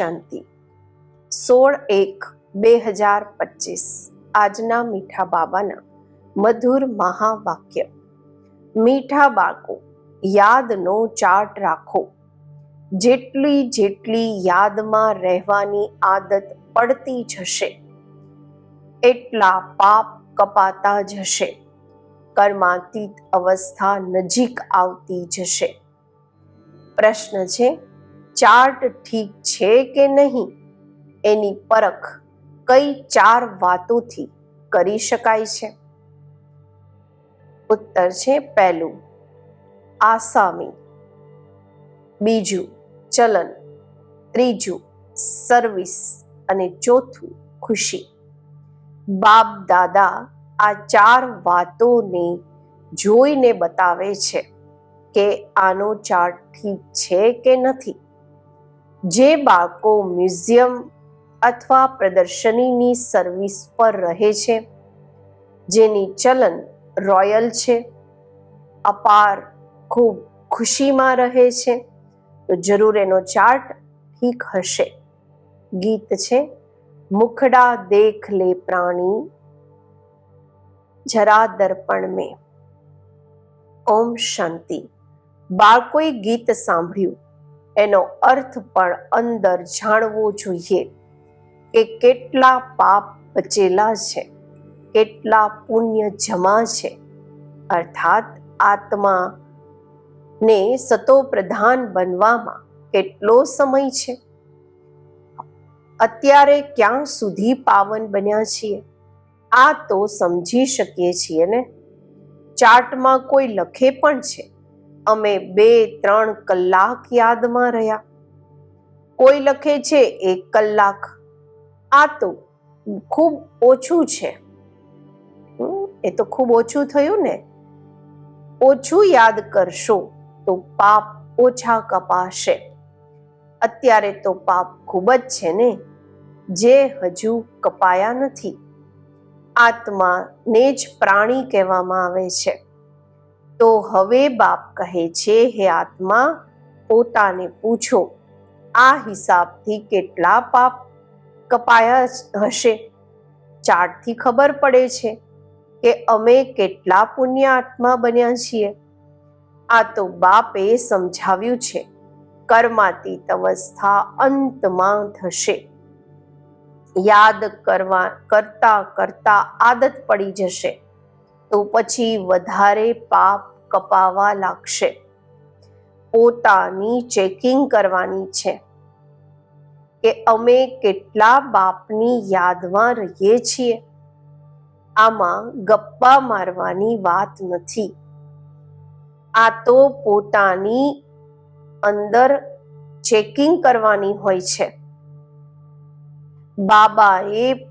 શાંતિ. સોળ એક બે હજાર પચીસ. આજના મીઠા બાબાના મધુર મહાવાક્ય. મીઠા બાળકો, યાદનો ચાર્ટ રાખો. જેટલી જેટલી યાદમાં રહેવાની આદત પડતી જશે, એટલા પાપ કપાતા જશે. કર્માતીત અવસ્થા નજીક આવતી જશે. પ્રશ્ન છે ચાર્ટ ઠીક છે કે નહીં? એની પરખ કઈ ચાર વાતોથી કરી શકાય છે? ઉત્તર છે પહેલું, આસામી. બીજું, ચલન. ત્રીજું, સર્વિસ. અને ચોથું, ખુશી. બાપ, દાદા આ ચાર વાતોને જોઈને બતાવે છે કે આનો ચાર્ટ ઠીક છે કે નથી. જે બાળકો મ્યુઝિયમ અથવા પ્રદર્શનીની સર્વિસ પર રહે છે, જેની ચલન રોયલ છે, અપાર ખૂબ ખુશીમાં રહે છે, તો જરૂર એનો ચાર્ટ ઠીક હશે. ગીત છે, મુખડા દેખ લે પ્રાણી, જરા દર્પણ મેં. ઓમ શાંતિ. બાળકોએ ગીત સાંભળ્યું. એનો અર્થ પણ અંદર જાણવો જોઈએ કે કેટલા પાપ બચેલા છે, કેટલા પુણ્ય જમા છે. અર્થાત આત્મા ને સતો પ્રધાન બનવામાં કેટલો સમય છે? અત્યારે ક્યાં સુધી પાવન બન્યા છીએ? આ તો સમજી શકીએ છીએ ને? ચાર્ટમાં કોઈ લખે પણ છે. અમે બે, ત્રણ કલાક યાદમાં રહ્યા. કોઈ લખે છે એક કલાક? આ તો ખૂબ ઓછું છે. એ તો ખૂબ ઓછું થયું ને. ઓછું યાદ કરશો તો પાપ ઓછા કપાશે. અત્યારે તો પાપ ખૂબ જ છે ને. જે હજુ કપાયા નથી. આત્માને જ પ્રાણી કહેવામાં આવે છે. તો હવે બાપ કહે છે, હે આત્મા, પોતાને પૂછો, આ હિસાબથી કેટલા પાપ કપાયા હશે? ચાર્ટથી ખબર પડે છે કે અમે કેટલા પુણ્ય આત્મા બન્યા છીએ. આ તો બાપે સમજાવ્યું છે. કર્માતીત અવસ્થા અંતમાં થશે. યાદ કરવા, કરતા કરતા આદત પડી જશે. તો પછી વધારે પાપ કપાવા લાગશે. પોતાની ચેકિંગ કરવાની છે કે અમે કેટલા બાપની યાદમાં રહીએ છીએ. આમાં ગપ્પા મારવાની વાત નથી. આ તો પોતાની અંદર ચેકિંગ કરવાની હોય છે. બાબાએ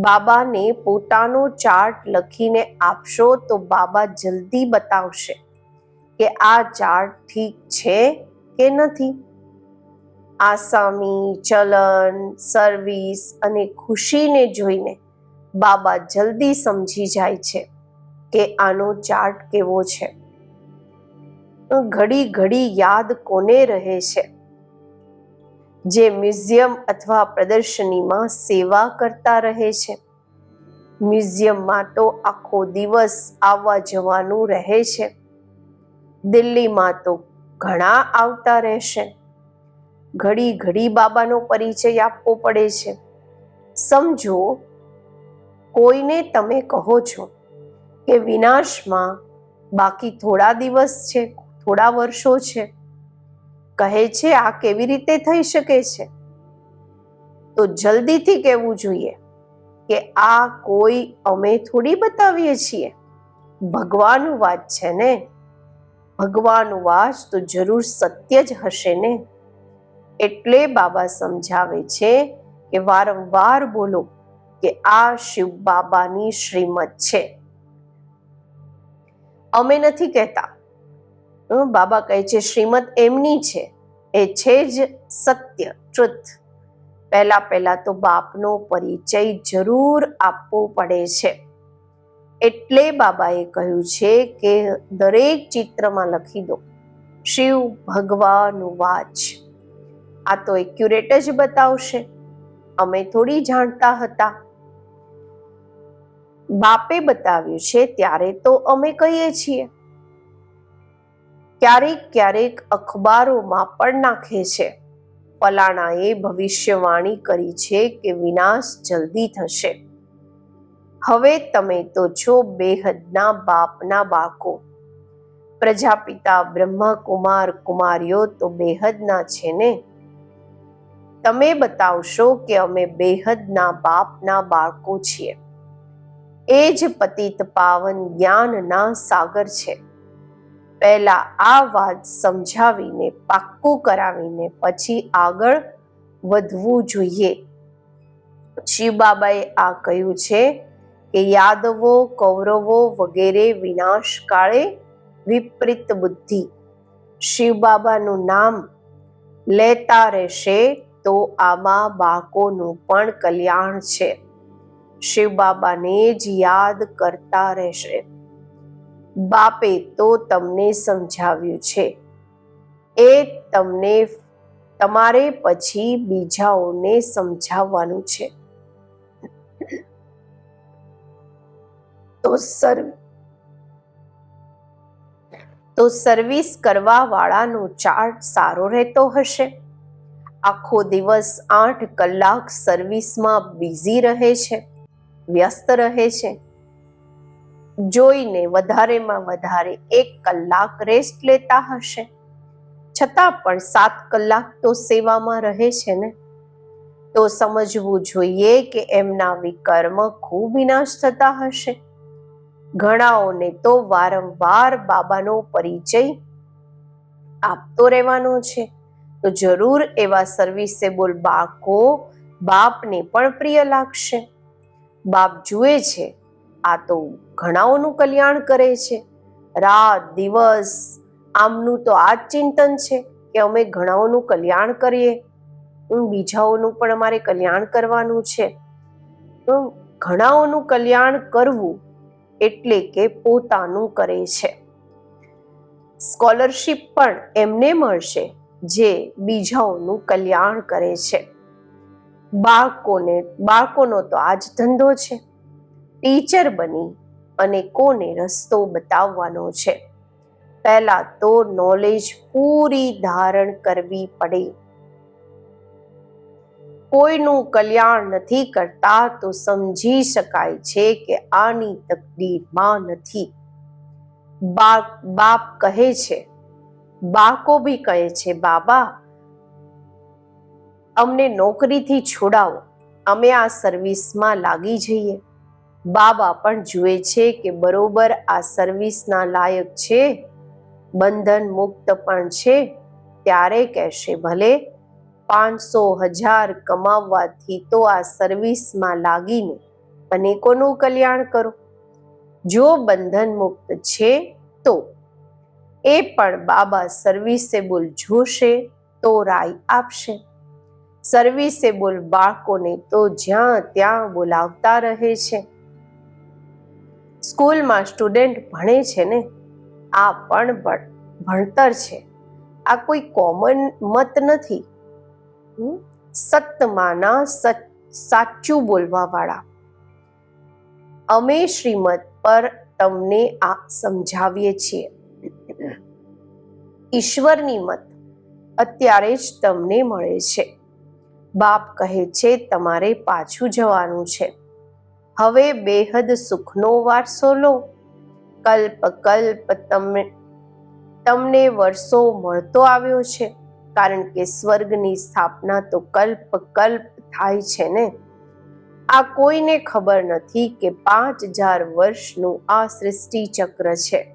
બાબાને પોતાનો ચાર્ટ લખીને આપશો તો બાબા જલ્દી બતાવશે કે આ ચાર્ટ ઠીક છે કે નથી. આસામી, ચલન, સર્વિસ અને ખુશીને જોઈને બાબા જલ્દી સમજી જાય છે કે આનો ચાર્ટ કેવો છે. ઘડી ઘડી યાદ કોને રહે છે? જે મ્યુઝિયમ અથવા પ્રદર્શનીમાં સેવા કરતા રહે છે. મ્યુઝિયમમાં તો આખો દિવસ આવવા જવાનું રહે છે. દિલ્હીમાં તો ઘણા આવતા રહેશે. ઘડી ઘડી બાબાનો પરિચય આપવો પડે છે. સમજો, કોઈને તમે કહો છો કે વિનાશમાં બાકી થોડા દિવસ છે, થોડા વર્ષો છે. કહે છે, આ કેવી રીતે થઈ શકે છે? તો જલ્દીથી કહેવું જોઈએ કે આ કોઈ અમે થોડી બતાવીએ છીએ. ભગવાનનું વાત છે ને? ભગવાનનું વાત તો જરૂર સત્ય જ હશે ને? એટલે બાબા સમજાવે છે કે વારંવાર બોલો કે આ શિવ બાબાની શ્રીમત છે. અમે નથી કહેતા બાબા કહે છે શ્રીમત એમની છે. એ છે જ સત્ય ટ્રુથ પહેલા પહેલા તો બાપનો પરિચય જરૂર આપવો પડે છે. એટલે બાબાએ કહ્યું છે કે દરેક ચિત્રમાં લખી દો, શિવ ભગવાન વાચ. આ તો એક્યુરેટ જ બતાવશે. અમે થોડી જાણતા હતા. બાપે બતાવ્યું છે, ત્યારે તો અમે કહીએ છીએ. ક્યારેક ક્યારેક અખબારોમાં પણ નાખે છે. ફલાણાએ ભવિષ્યવાણી કરી છે કે વિનાશ જલ્દી થશે. હવે તમે તો છો બેહદના બાપના બાળકો. પ્રજાપિતા બ્રહ્મકુમાર કુમારીઓ તો બેહદના છે ને? તમે બતાવશો કે અમે બેહદના બાપના બાળકો છીએ. એ જ પતિત પાવન જ્ઞાનના સાગર છે. પહેલા આ વાત સમજાવીને, પાક્કું કરાવીને પછી આગળ વધવું જોઈએ. શિવ બાબાએ આ કહ્યું છે કે, યાદવો, કૌરવો વગેરે વિનાશ કાળે વિપરીત બુદ્ધિ. શિવ બાબાનું નામ લેતા રહેશે તો આમાં બાળકોનું પણ કલ્યાણ છે. શિવ બાબાને જ યાદ કરતા રહેશે. બાપે તો તમને સમજાવ્યું છે. એ તમને તમારે પછી બીજાઓને સમજાવવાનું છે. તો સર્વ તો સર્વિસ કરવા વાળાનો ચાર્ટ સારો રહેતો હશે? આખો દિવસ આઠ કલાક સર્વિસમાં બિઝી રહે છે? વ્યસ્ત રહે છે? જોઈને વધારેમાં વધારે એક કલાક રેસ્ટ લેતા હશે. છતાં પણ સાત કલાક તો સેવામાં રહે છે ને? તો સમજવું જોઈએ કે એમના વિકર્મ ખૂબ વિનાશ થતા હશે. ઘણાઓને તો વારંવાર બાબાનો પરિચય આપતો રહેવાનો છે. તો જરૂર એવા સર્વિસેબલ બાળકો બાપને પણ પ્રિય લાગશે. બાપ જુએ છે આ તો ઘણાઓનું કલ્યાણ કરે છે. રાત, દિવસ, આમનું તો આ જ ચિંતન છે કે અમે ઘણાઓનું કલ્યાણ કરીએ. હું બીજાઓનું પણ અમારે કલ્યાણ કરવાનું છે. તો ઘણાઓનું કલ્યાણ કરવું એટલે કે પોતાનું કરે છે. સ્કોલરશિપ પણ એમને મળશે જે બીજાઓનું કલ્યાણ કરે છે. બાળકોને, બાળકોનો તો આ જ ધંધો છે. ટીચર બની અને કોને રસ્તો બતાવવાનો છે? પહેલા તો નોલેજ પૂરી ધારણ કરવી પડે. કોઈનું કલ્યાણ નથી કરતા તો સમજી શકાય છે કે આની તકદીરમાં નથી. બાપ બાપ કહે છે બાકો બી કહે છે, બાબા, અમને નોકરીથી છોડાવો. અમે આ સર્વિસમાં લાગી જઈએ. બાબા પણ જુએ છે કે બરોબર આ સર્વિસના લાયક છે, બંધન મુક્ત પણ છે, ત્યારે કહેશે, ભલે પાંચસો હજાર કમાવવાથી તો આ સર્વિસમાં લાગીને અનેકોનું કલ્યાણ કરો. જો બંધન મુક્ત છે તો એ પણ બાબા સર્વિસેબલ જોશે તો રાય આપશે. સર્વિસેબલ બાળકોને તો જ્યાં ત્યાં બોલાવતા રહે છે. સ્કૂલમાં સ્ટુડન્ટ ભણે છે ને, આ પણ ભણતર છે. આ કોઈ કોમન મત નથી. સત્તમાના સાચું બોલવાવાળા. અમે શ્રીમદ પર તમને આ સમજાવીએ છીએ. ઈશ્વરની મત અત્યારે જ તમને મળે છે. બાપ કહે છે, તમારે પાછું જવાનું છે. હવે બેહદ સુખનો વારસો લો. કલ્પ કલ્પ તમે તમને વર્ષો મળતો આવ્યો છે. કારણ કે સ્વર્ગની સ્થાપના તો કલ્પ કલ્પ થાય છે ને. આ કોઈને ખબર નથી કે પાંચ હજાર વર્ષનું આ સૃષ્ટિ ચક્ર છે.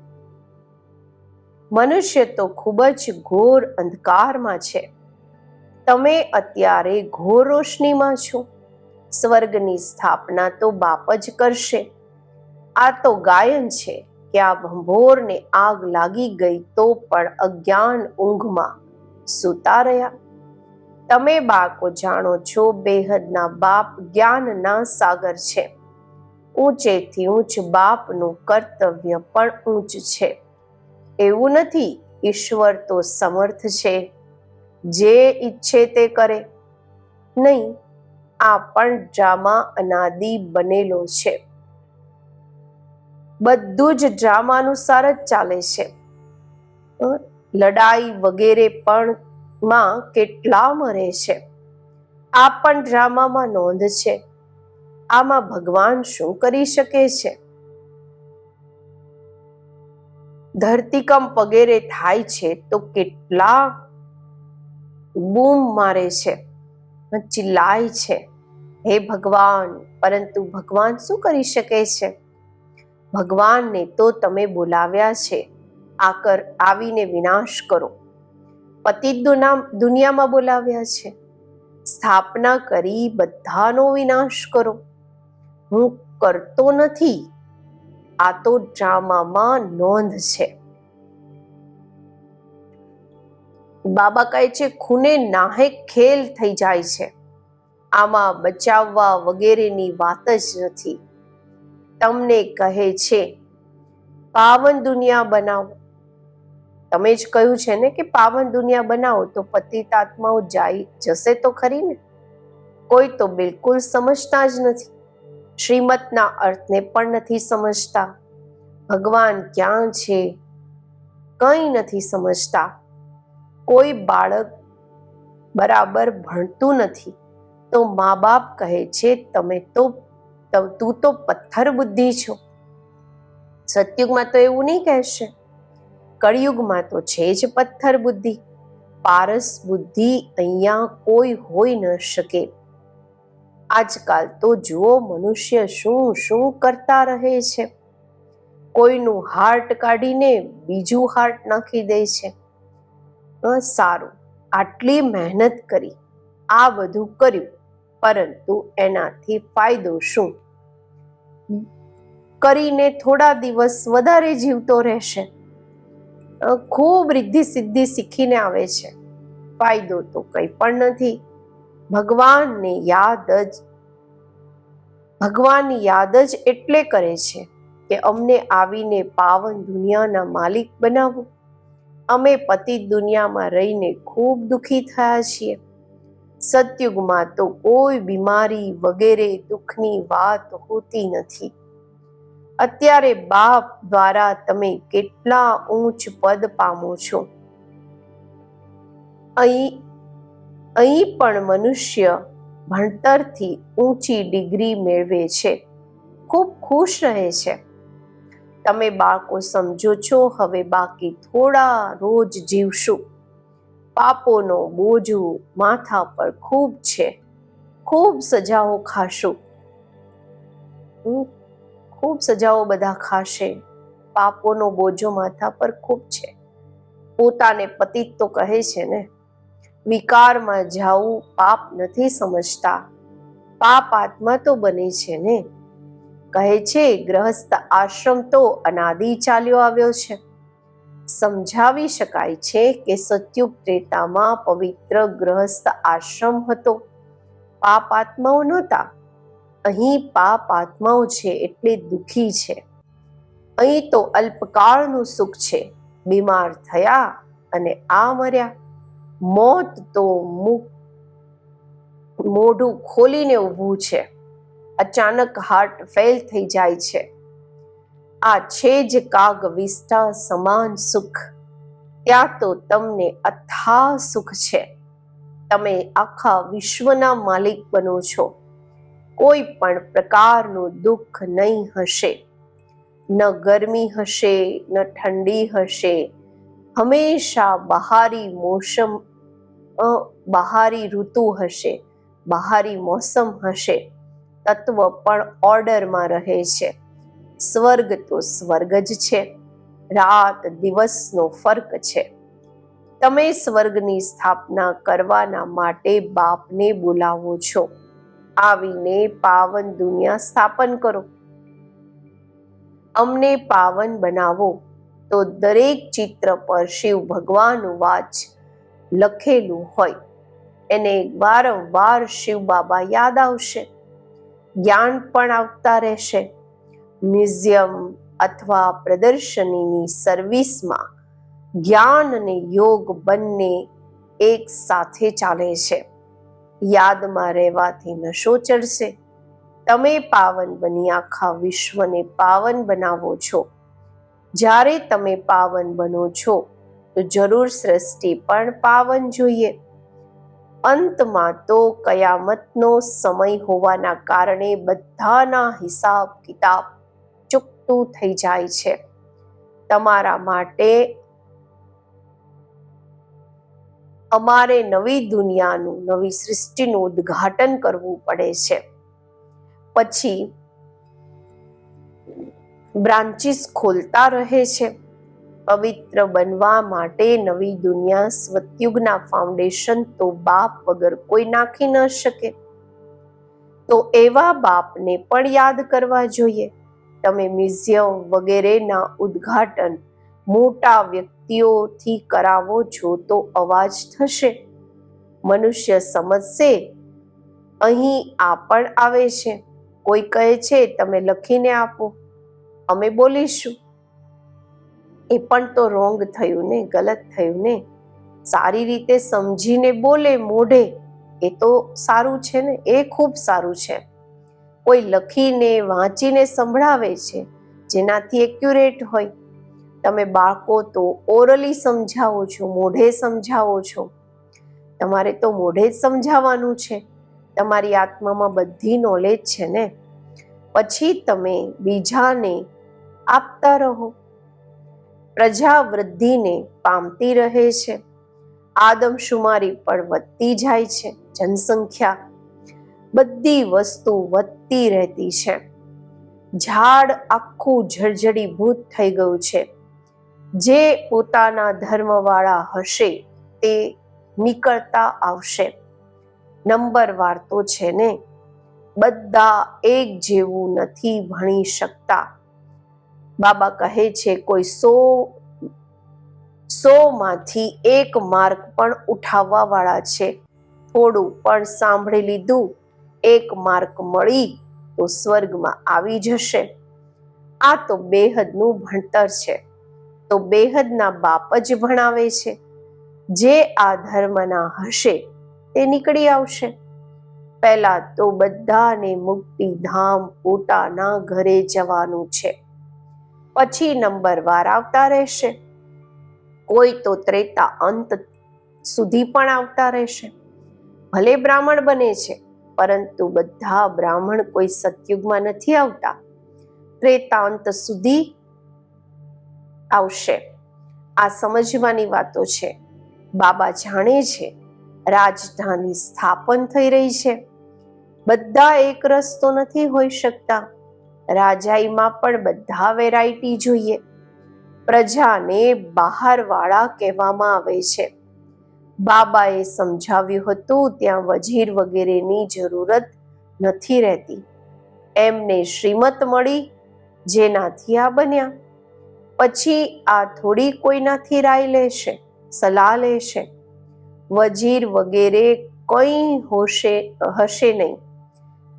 મનુષ્ય તો ખૂબ જ ઘોર અંધકારમાં છે. તમે અત્યારે ઘોર રોશનીમાં છો. સ્વર્ગની સ્થાપના તો બાપ જ કરશે. આ તો ગાયન છે કે આ ભંભોરને આગ લાગી ગઈ તો પણ અજ્ઞાન ઊંઘમાં સૂતા રહ્યા. તમે બાળકો જાણો છો, બેહદના બાપ જ્ઞાનના સાગર છે. ઊંચેથી ઊંચ બાપનું કર્તવ્ય પણ ઊંચ છે. એવું નથી, ઈશ્વર તો સમર્થ છે. જે ઈચ્છે તે કરે. નહીં આ પણ ડ્રામા અનાદિ બનેલો છે. બધું જ ડ્રામા અનુસાર જ ચાલે છે. લડાઈ વગેરે પણ માં કેટલા મરે છે. આ પણ ડ્રામામાં નોંધ છે. આમાં ભગવાન શું કરી શકે છે? ધરતીકંપ વગેરે થાય છે તો કેટલા બૂમ મારે છે. ચિલ્લાય છે. હે ભગવાન, પરંતુ ભગવાન શું કરી શકે છે? ભગવાનને તો તમે બોલાવ્યા છે. આકર આવીને વિનાશ કરો. પતિ દુનિયામાં બોલાવ્યા છે. સ્થાપના કરી બધાનો વિનાશ કરો. હું કરતો નથી. આ તો ડ્રામામાં નોંધ છે. બાબા કહે છે, ખૂને નાહે ખેલ થઈ જાય છે. આમાં બચાવવા વગેરેની વાત જ નથી. તમને કહે છે, પાવન દુનિયા બનાવો. તમે જ કહ્યું છે ને કે પાવન દુનિયા બનાવો તો પતિત આત્માઓ જાય, જશે તો ખરી ને? કોઈ તો બિલકુલ સમજતા જ નથી. શ્રીમતના અર્થને પણ નથી સમજતા. ભગવાન ક્યાં છે? કંઈ નથી સમજતા. કોઈ બાળક બરાબર ભણતું નથી, તો મા બાપ કહે છે, તમે તો તું તો પથ્થર બુદ્ધિ છો. સતયુગમાં તો એવું નહીં કહેશે. કળિયુગમાં તો છે જ પથ્થર બુદ્ધિ. પારસ બુદ્ધિ અહીંયા કોઈ હોઈ ન શકે. આજકાલ તો જુઓ, મનુષ્ય શું શું કરતા રહે છે. કોઈનું હાર્ટ કાઢીને બીજું હાર્ટ નાખી દે છે. સારું આટલી મહેનત કરી, આ બધું કર્યું, પરંતુ એનાથી ફાયદો શું? કરીને થોડા દિવસ વધારે જીવતો રહેશે. ખૂબ રિદ્ધિ સિદ્ધિ શીખીને આવે છે. ફાયદો તો કંઈ પણ નથી. ભગવાનને યાદ જ, ભગવાનની યાદ જ એટલે કરે છે કે અમને આવીને પાવન દુનિયાના માલિક બનાવો. અમે પતિ દુનિયામાં રહીને ખૂબ દુઃખી થયા છીએ. સતયુગમાં તો કોઈ બીમારી વગેરે દુઃખની વાત હોતી નથી. અત્યારે બાપ દ્વારા તમે કેટલા ઊંચ પદ પામો છો? અહીં અહીં પણ મનુષ્ય ભણતરથી ઊંચી ડિગ્રી મેળવે છે. ખૂબ ખુશ રહે છે. તમે બાળકો સમજો છો, હવે બાકી થોડા રોજ જીવશું. પાપોનો બોજો માથા પર ખૂબ છે. ખૂબ સજાઓ ખાશું. ખૂબ સજાઓ બધા ખાશે. પાપોનો બોજો માથા પર ખૂબ છે. પોતાને પતિત તો કહે છે ને. વિકારમાં જાવું પાપ નથી સમજતા. પાપ આત્મા તો બને છે ને. કહે છે, ગ્રહસ્થ આશ્રમ તો અનાદિ ચાલ્યો આવ્યો છે. સમજાવી શકાય છે કે સત્યુગ ત્રેતામાં પવિત્ર ગ્રહસ્થ આશ્રમ હતો. પાપ આત્માઓ નહોતા. અહીં પાપ આત્માઓ છે એટલે દુખી છે. અહીં તો અલ્પકાળનું સુખ છે. બીમાર થયા અને આ મર્યા. મોત તો મોઢું ખોલીને ઊભું છે. અચાનક હાર્ટ ફેલ થઈ જાય છે. આ છે જ કાગ વિસ્તા સમાન સુખ. ત્યાં તો તમને અથા સુખ છે. તમે આખા વિશ્વના માલિક બનો છો. કોઈ પણ પ્રકારનું દુઃખ નહીં હશે. ન ગરમી હશે, ન ઠંડી હશે. હંમેશા બહારી મોસમ બહારી ઋતુ હશે. બહારી મોસમ હશે. તત્વ પણ ઓર્ડરમાં રહે છે. સ્વર્ગ તો સ્વર્ગ જ છે. રાત દિવસનો ફર્ક છે. તમે સ્વર્ગની સ્થાપના કરવાના માટે બાપને બોલાવો છો. આવીને પાવન દુનિયા સ્થાપન કરો. અમને પાવન બનાવો. તો દરેક ચિત્ર પર શિવ ભગવાનનું વાચ લખેલું હોય. એને વારંવાર શિવ બાબા યાદ આવશે. જ્ઞાન પણ આવતા રહેશે. મ્યુઝિયમ અથવા પ્રદર્શનીની સર્વિસમાં જ્ઞાન અને યોગ બંને એક સાથે ચાલે છે. યાદમાં રહેવાથી નશો ચડશે. તમે પાવન બની આખા વિશ્વને પાવન બનાવો છો. જ્યારે તમે પાવન બનો છો, તો જરૂર સૃષ્ટિ પણ પાવન જોઈએ. અંતમાં તો કયામતનો સમય હોવાના કારણે બધાના હિસાબ કિતાબ ચૂકતું થઈ જાય છે. તમારા માટે અમારે નવી દુનિયાનું, નવી સૃષ્ટિનું ઉદ્ઘાટન કરવું પડે છે. પછી બ્રાન્ચીસ ખોલતા રહે છે. પવિત્ર બનવા માટે નવી દુનિયા સ્વતયુગના ફાઉન્ડેશન તો બાપ વગર કોઈ નાખી ન શકે. તો એવા બાપને પણ યાદ કરવા જોઈએ. તમે મ્યુઝિયમ વગેરેના ઉદ્ઘાટન મોટા વ્યક્તિઓથી કરાવો છો તો અવાજ થશે. મનુષ્ય સમજશે, અહીં આ પણ આવે છે. કોઈ કહે છે, તમે લખીને આપો. અમે બોલીશું. એ પણ તો રોંગ થયું ને, ગલત થયું ને. સારી રીતે સમજીને બોલે, મોઢે. એ તો સારું છે ને, એ ખૂબ સારું છે. કોઈ લખીને, વાંચીને સંભળાવે છે, જેનાથી એક્યુરેટ હોય. તમે બાળકો તો ઓરલી સમજાવો છો, મોઢે સમજાવો છો. તમારે તો મોઢે જ સમજાવવાનું છે. તમારી આત્મામાં બધી નોલેજ છે ને. પછી તમે બીજાને આપતા રહો. પ્રજા વૃદ્ધિને પામતી રહે છે. આદમશુમારી પણ વધતી જાય છે, જનસંખ્યા બધી વસ્તુ વધતી રહેતી છે. ઝાડ આખું જર્જરીભૂત થઈ ગયું છે. જે પોતાના ધર્મવાળા હશે તે નીકળતા આવશે. નંબરવાર તો છે ને, બધા એક જેવું નથી ભણી શકતા. બાબા કહે છે, કોઈ સો સો માંથી એક માર્ક પણ ઉઠાવવા વાળા છે. થોડું પણ સાંભળી લીધું, એક માર્ક મળી તો સ્વર્ગમાં આવી જશે. આ તો બેહદનું ભણતર છે. તો બેહદના બાપ જ ભણાવે છે. જે આ ધર્મના હશે તે નીકળી આવશે. પહેલા તો બધાને મુક્તિધામ પોતાના ઘરે જવાનું છે. પછી નંબરવાર આવતા રહેશે. કોઈ તો ત્રેતા અંત સુધી પણ આવતા રહેશે. ભલે બ્રાહ્મણ બને છે, પરંતુ બધા બ્રાહ્મણ કોઈ સતયુગમાં નથી આવતા. ત્રેતા અંત સુધી આવશે. આ સમજવાની વાતો છે. બાબા જાણે છે, રાજધાની સ્થાપન થઈ રહી છે. બધા એક રસ્તો નથી હોઈ શકતા. રાજાઈમાં પણ બધા વેરાયટી જોઈએ. પ્રજાને બહારવાળા કહેવામાં આવે છે. બાબાએ સમજાવ્યું હતું, ત્યાં વજીર વગેરેની જરૂરત નથી રહેતી. એમને શ્રીમત મળી, જેનાથી આ બન્યા. પછી આ થોડી કોઈનાથી રાય લેશે, સલાહ લેશે. વજીર વગેરે કંઈ હોશે, હશે નહીં.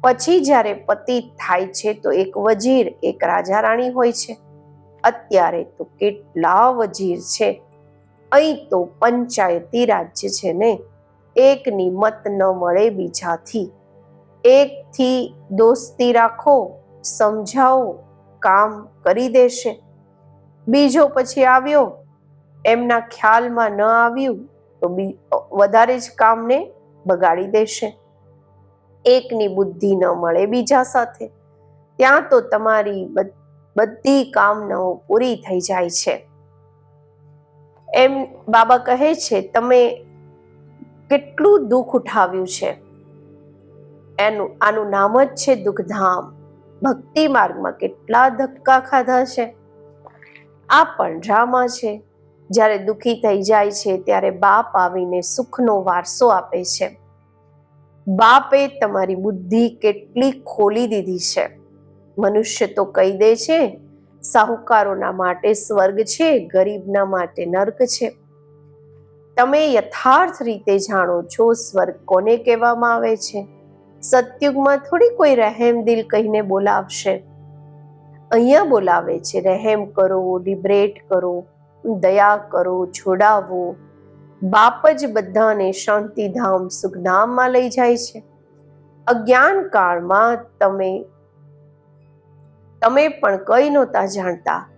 પછી જ્યારે પતિત થાય છે તો એક વજીર, એક રાજા રાણી હોય છે. અત્યારે તો કેટલા વજીર છે. અહીં તો પંચાયતી રાજ્ય છે ને. એકની મત ન મળે બીજાથી. એકથી દોસ્તી રાખો, સમજાવો, કામ કરી દેશે. બીજો પછી આવ્યો, એમના ખ્યાલમાં ન આવ્યું તો વધારે જ કામને બગાડી દેશે. એકની બુદ્ધિ ન મળે બીજા સાથે. ત્યાં તો તમારી બધી કામનાઓ પૂરી થઈ જાય છે. એમ બાબા કહે છે, તમે કેટલું દુઃખ ઉઠાવ્યું છે. એનું, આનું નામ જ છે દુઃખધામ. ભક્તિ માર્ગમાં કેટલા ધક્કા ખાધા છે. આ પણ ડ્રામા છે. જ્યારે દુઃખી થઈ જાય છે, ત્યારે બાપ આવીને સુખનો વારસો આપે છે. બાપે તમારી બુદ્ધિ કેટલી ખોલી દીધી છે. મનુષ્ય તો કહી દે છે, સાહુકારોના માટે સ્વર્ગ છે, ગરીબના માટે નર્ક છે. તમે યથાર્થ રીતે જાણો છો સ્વર્ગ કોને કહેવામાં આવે છે? સતયુગમાં થોડી કોઈ રહેમ દિલ કહીને બોલાવશે. અહીંયા બોલાવે છે, રહેમ કરો, લિબરેટ કરો, દયા કરો છોડાવો બાપ જ બધાને શાંતિધામ સુખધામમાં લઈ જાય છે. અજ્ઞાન કાળમાં તમે તમે પણ કઈ નહોતા જાણતા.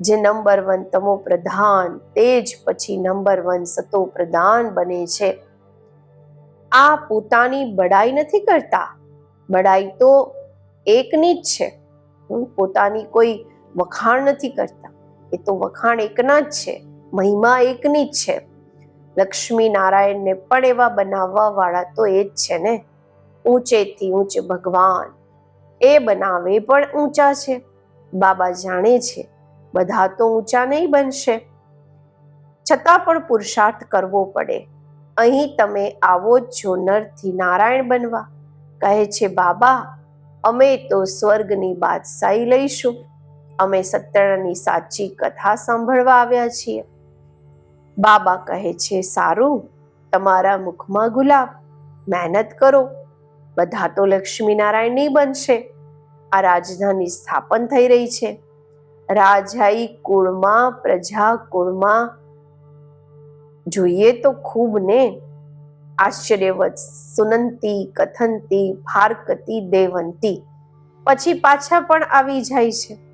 જે નંબર વન તમો પ્રધાન, તે જ પછી નંબર વન સતો પ્રધાન બને છે. આ પોતાની બડાઈ નથી કરતા. બડાઈ તો એકની જ છે. હું પોતાની કોઈ વખાણ નથી કરતા. એ તો વખાણ એકના જ છે. મહિમા એકની જ છે. લક્ષ્મી નારાયણને પણ એવા બનાવવા વાળા તો એ જ છે ને? ઊંચેથી ઊંચ ભગવાન. એ બનાવે પણ ઊંચા છે. બાબા જાણે છે, બધા તો ઊંચા નહીં બનશે. છતાં પણ પુરુષાર્થ કરવો પડે. અહીં તમે આવો જ છો નરથી નારાયણ બનવા. કહે છે, બાબા, અમે તો સ્વર્ગની બાદશાહી લઈશું. અમે સત્યની સાચી કથા સાંભળવા આવ્યા છીએ. બાબા કહે છે, સારું, તમારા મુખમાં ગુલાબ, મહેનત કરો, બધા તો લક્ષ્મીનારાયણ નહીં બનશે. આ રાજધાની સ્થાપન થઈ રહી છે. રાજાઈ કુળમાં, પ્રજા કુળમાં જોઈએ તો ખૂબ ને આશ્ચર્યવત સુનંતી, કથંતી ફારકતી દેવંતી, પછી પાછા પણ આવી જાય છે.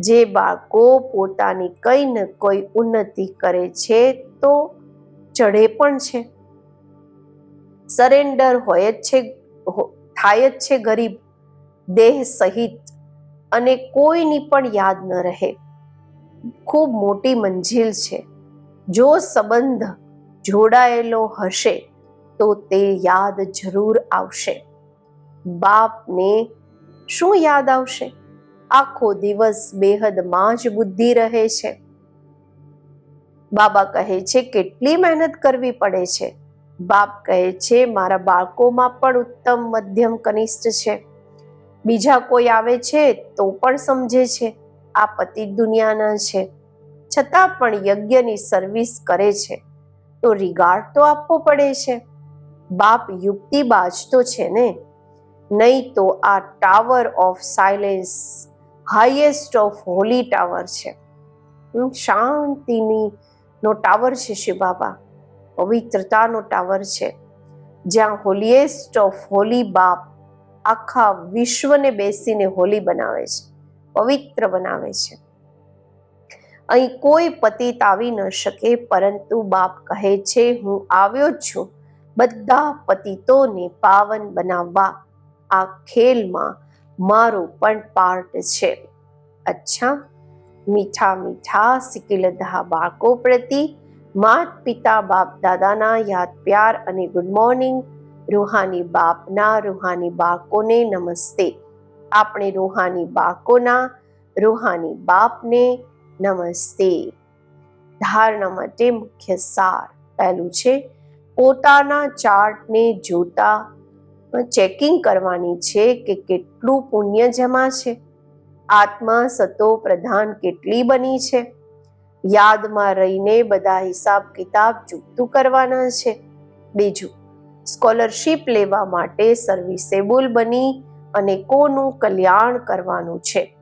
જે બાળકો પોતાની કંઈ ને કોઈ ઉન્નતિ કરે છે તો ચડે પણ છે. સરેન્ડર હોય જ છે થાય જ છે ગરીબ. દેહ સહિત અને કોઈની પણ યાદ ન રહે. ખૂબ મોટી મંજિલ છે. જો સંબંધ જોડાયેલો હશે તો તે યાદ જરૂર આવશે. બાપને શું યાદ આવશે? આખો દિવસ બેહદમાં જ બુદ્ધિ રહે છે. બાબા કહે છે, કેટલી મહેનત કરવી પડે છે. બાપ કહે છે, મારા બાળકોમાં પણ ઉત્તમ મધ્યમ કનિષ્ઠ છે. બીજા કોઈ આવે છે તો પણ સમજે છે. આ પતિ દુનિયાના છે. છતાં પણ યજ્ઞની સર્વિસ કરે છે. તો રિગાર્ડ તો આપવો પડે છે. બાપ યુક્તિ બાજતો છે ને? નહીં તો આ tower of silence highest of holy tower છે. શાંતિની નો ટાવર છે શિવ બાબા. પવિત્રતાનો ટાવર છે. જ્યાં હોલીએસ્ટ ઓફ હોલી બાપ આખા વિશ્વને બેસીને હોલી બનાવે છે, પવિત્ર બનાવે છે. અહીં કોઈ પતિત આવી ન શકે, પરંતુ બાપ કહે છે, હું આવ્યો છું. બધા પતિતોને પાવન બનાવવા આ ખેલમાં મારો પણ પાર્ટ છે. અચ્છા, મીઠા મીઠા સિકિલધા બાળકો પ્રતિ, માત પિતા બાપ દાદાના યાદ પ્યાર અને ગુડ મોર્નિંગ રૂહાની બાપના રૂહાની બાળકોને નમસ્તે. આપણે રૂહાની બાળકોના રૂહાની બાપને નમસ્તે. ધારણા માટે મુખ્ય સાર પહેલું છે, પોતાના ચાર્ટને જોતા ચેકિંગ કરવાની છે કે કેટલું પુણ્ય જમા છે. આત્મા સતો પ્રધાન કેટલી બની છે. યાદમાં રહીને બધા હિસાબ કિતાબ ચૂકતું કરવાના છે. બીજું સ્કોલરશીપ લેવા માટે સર્વિસેબલ બની અને કોનું કલ્યાણ કરવાનું છે.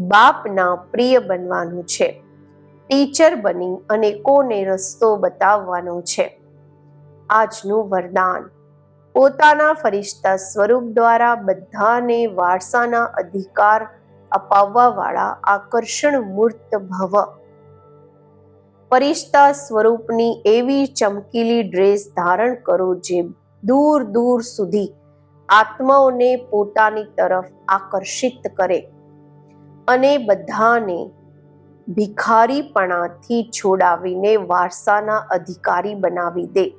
બાપના પ્રિય બનવાનું છે. ટીચર બની અને કોને રસ્તો બતાવવાનો છે. આજનું વરદાન. પોતાના ફરિશ્તા સ્વરૂપ દ્વારા બધાને વારસાના અધિકાર અપાવવા વાળા આકર્ષણ મૂર્ત ભવ. ફરિશ્તા સ્વરૂપની એવી ચમકીલી ડ્રેસ ધારણ કરો જે દૂર દૂર સુધી આત્માઓને પોતાની તરફ આકર્ષિત કરે અને બધાને ભિખારીપણાથી છોડાવીને વારસાના અધિકારી બનાવી દે.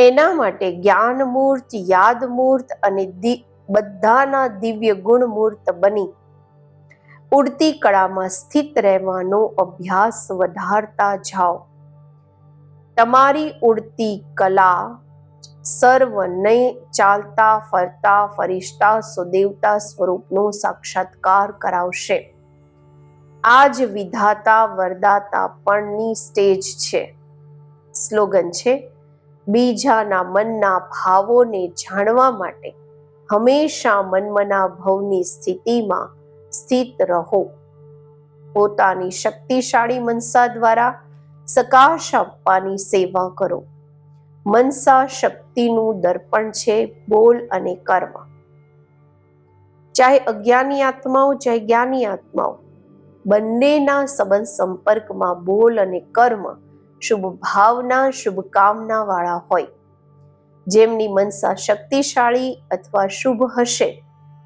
એના માટે જ્ઞાન મૂર્ત યાદ મૂર્ત અને બધાના દિવ્ય ગુણ મૂર્ત બની. ઉડતી કળામાં સ્થિત રહેવાનો અભ્યાસ વધારતા જાઓ. તમારી ઉડતી કલા સર્વને ચાલતા, ફરતા ફરિશ્તા સુદેવતા સ્વરૂપનો સાક્ષાત્કાર કરાવશે. આ જ વિધાતા, વરદાતા પણની સ્ટેજ છે. સ્લોગન છે બીજાના મનના ભાવોને જાણવા માટે હંમેશા મનમના ભવની સ્થિતિમાં સ્થિત રહો. પોતાની શક્તિશાળી મનસા દ્વારા સકાશ આપવાની સેવા કરો. મનસા શક્તિનું દર્પણ છે બોલ અને કર્મ. ચાહે અજ્ઞાની આત્માઓ, ચાહે જ્ઞાની આત્માઓ, બંનેના સંબંધ સંપર્કમાં બોલ અને કર્મ શુભ ભાવના, શુભ વાળા હોય. જેમની મનસા શક્તિશાળી અથવા શુભ હશે,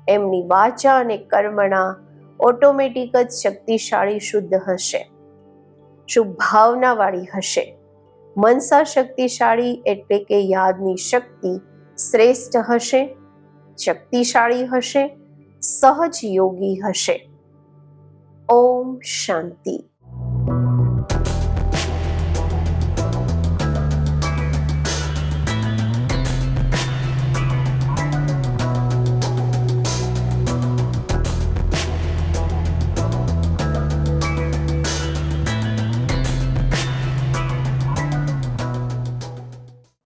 એમની વાચા અને કર્મણા ઓટોમેટિક જ શક્તિશાળી શુદ્ધ હશે. શુભ ભાવના વાળી હશે. મનસા શક્તિશાળી એટલે કે યાદની શક્તિ શ્રેષ્ઠ હશે, શક્તિશાળી હશે, સહજ યોગી હશે. ઓમ શાંતિ.